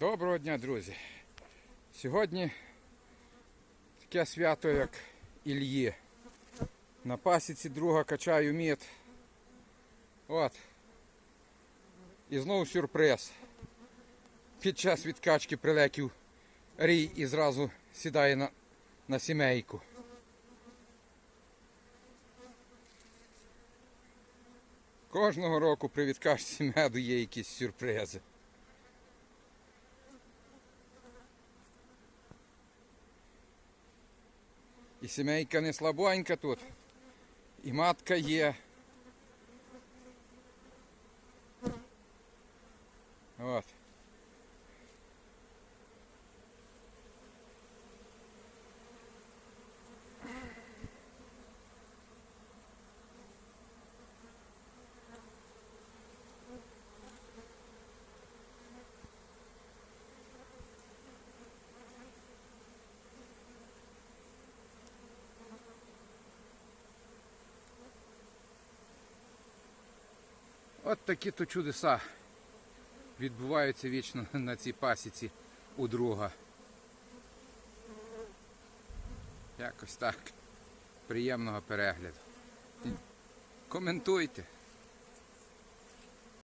Доброго дня, друзі. Сьогодні таке свято, як Ільї. На пасіці друга качаю мід. От. І знову сюрприз. Під час відкачки прилетів рій і зразу сідає на, на сімейку. Кожного року при відкачці меду є якісь сюрпризи. І сімейка не слабонька тут. І матка є. От. От такі то чудеса відбуваються вічно на цій пасіці у друга. Якось так. Приємного перегляду. Коментуйте.